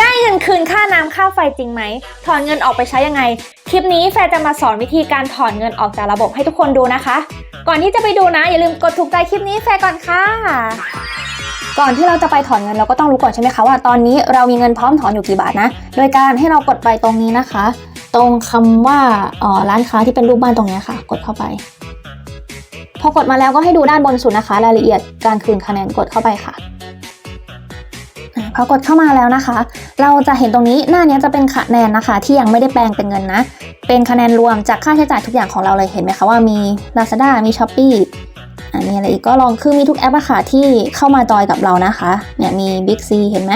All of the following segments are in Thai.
ได้เงินคืนค่าน้ำค่าไฟจริงไหม ถอนเงินออกไปใช้ยังไง คลิปนี้แฟร์จะมาสอนวิธีการถอนเงินออกจากระบบให้ทุกคนดูนะคะ ก่อนที่จะไปดูนะ อย่าลืมกดถูกใจคลิปนี้แฟร์ก่อนค่ะ ก่อนที่เราจะไปถอนเงินเราก็ต้องรู้ก่อนใช่ไหมคะว่าตอนนี้เรามีเงินพร้อมถอนอยู่กี่บาทนะ โดยการให้เรากดไปตรงนี้นะคะ ตรงคำว่าอ่อร้านค้าที่เป็นรูปบ้านตรงนี้ค่ะ กดเข้าไป พอกดมาแล้วก็ให้ดูด้านบนสุดนะคะ รายละเอียดการคืนคะแนนกดเข้าไปค่ะ พอกดเข้ามาแล้วนะคะ เราจะเห็นตรงนี้หน้านี้จะเป็นคะแนนนะคะ ที่ยังไม่ได้แปลงเป็นเงินนะ เป็นคะแนนรวมจากค่าใช้จ่ายทุกอย่างของเราเลยเห็นไหมคะว่ามี Lazada มี s h อ p e e อ่ามีอะไรอีกก็ลองคือมีทุกแอปอะค่ะที่เข้ามาจอยกับเรานะคะเนี่ยมี Big C เห็นไหม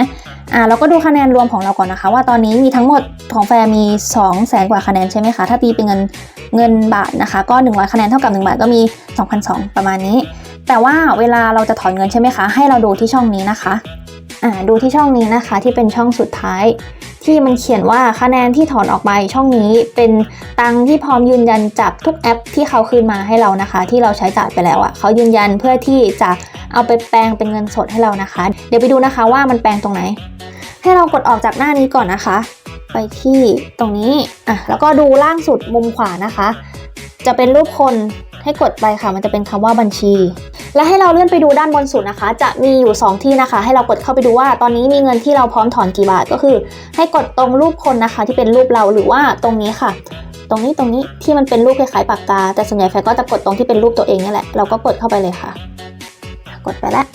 อ่าเราก็ดูคะแนนรวมของเราก่อนนะคะ ว่าตอนนี้มีทั้งหมดของแฟร์มี 2 0 0แสนกว่าคะแนนใช่ไหมคะ ถ้าตีเป็นเงินเงินบาทนะคะ ก็ 100 คะแนนเท่ากับ 1 บาทก็มี 2,200 ประมาณนี้ แต่ว่าเวลาเราจะถอนเงินใช่ไหมคะ ให้เราดูที่ช่องนี้นะคะ อ่าดูที่ช่องนี้นะคะที่เป็นช่องสุดท้าย ที่มันเขียนว่าคะแนนที่ถอนออกไปช่องนี้เป็นตังที่พร้อมยืนยันจากทุกแอปที่เขาคืนมาให้เรานะคะ ที่เราใช้จ่ายไปแล้วอะ่ะเขายืนยันเพื่อที่จะเอาไปแปลงเป็นเงินสดให้เรานะคะ เดี๋ยวไปดูนะคะว่ามันแปลงตรงไหน ให้เรากดออกจากหน้านี้ก่อนนะคะ ไปที่ตรงนี้อะแล้วก็ดูล่างสุดมุมขวานะคะ จะเป็นรูปคนให้กดไปค่ะ มันจะเป็นคำว่าบัญชี และให้เราเลื่อนไปดูด้านบนสุดนะคะ จะมีอยู่ 2 ที่นะคะ ให้เรากดเข้าไปดูว่าตอนนี้มีเงินที่เราพร้อมถอนกี่บาทก็คือ ให้กดตรงรูปคนนะคะ ที่เป็นรูปเราหรือว่าตรงนี้ค่ะ ตรงนี้ตรงนี้ที่มันเป็นรูปคล้ายๆปากกา แต่ส่วนใหญ่แฟก็จะกดตรงที่เป็นรูปตัวเองนี่แหละเราก็กดเข้าไปเลยค่ะ กดไปแล้ว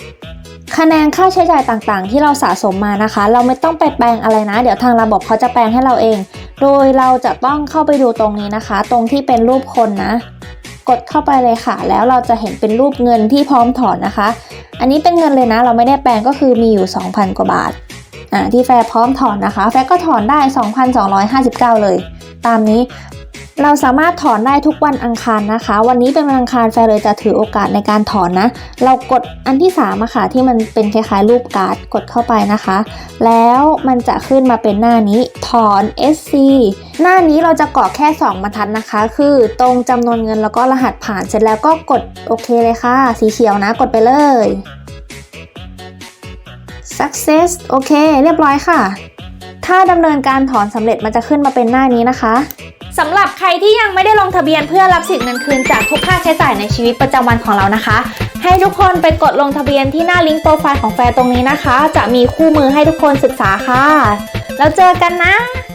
คะแนนค่าใช้จ่ายต่างๆ ที่เราสะสมมานะคะ เราไม่ต้องไปแปลงอะไรนะ เดี๋ยวทางระบบเขาจะแปลงให้เราเอง โดยเราจะต้องเข้าไปดูตรงนี้นะคะ ตรงที่เป็นรูปคนนะ กดเข้าไปเลยค่ะ แล้วเราจะเห็นเป็นรูปเงินที่พร้อมถอนนะคะ อันนี้เป็นเงินเลยนะ เราไม่ได้แปลงก็คือมีอยู่ 2,000 กว่าบาทอ่าที่แฟร์พร้อมถอนนะคะ แฟร์ก็ถอนได้ 2,259 เลย ตามนี้ เราสามารถถอนได้ทุกวันอังคารนะคะ วันนี้เป็นวันอังคารแฟร์เลยจะถือโอกาสในการถอนนะ เรากดอันที่3อะค่ะที่มันเป็นคล้ายๆรูปการ์ดกดเข้าไปนะคะ แล้วมันจะขึ้นมาเป็นหน้านี้ถอน SC หน้านี้เราจะกรอกแค่ 2บรรทัดนะคะ คือตรงจำนวนเงินแล้วก็รหัสผ่านเสร็จแล้วก็กดโอเคเลยค่ะ สีเขียวนะกดไปเลย success โอเค เรียบร้อยค่ะ ถ้าดำเนินการถอนสำเร็จมันจะขึ้นมาเป็นหน้านี้นะคะ สำหรับใครที่ยังไม่ได้ลงทะเบียนเพื่อรับสิทธิ์เงินคืนจากทุกค่าใช้จ่ายในชีวิตประจำวันของเรานะคะ ให้ทุกคนไปกดลงทะเบียนที่หน้าลิงก์โปรไฟล์ของแฟร์ตรงนี้นะคะ จะมีคู่มือให้ทุกคนศึกษาค่ะ แล้วเจอกันนะบ๊ายบายทักมาหาแฟร์นะคะ